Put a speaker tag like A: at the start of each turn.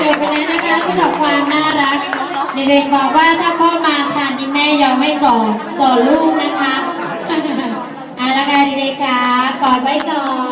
A: ไนแล้วนะคะสำหรับความน่ารักเด็กๆบอกว่าถ้าพ่อมาทานนี่แม่ยอมไม่กอนกอนลูกนะคะเอาละกันเด็กๆค่ะกอดไว้ก่อน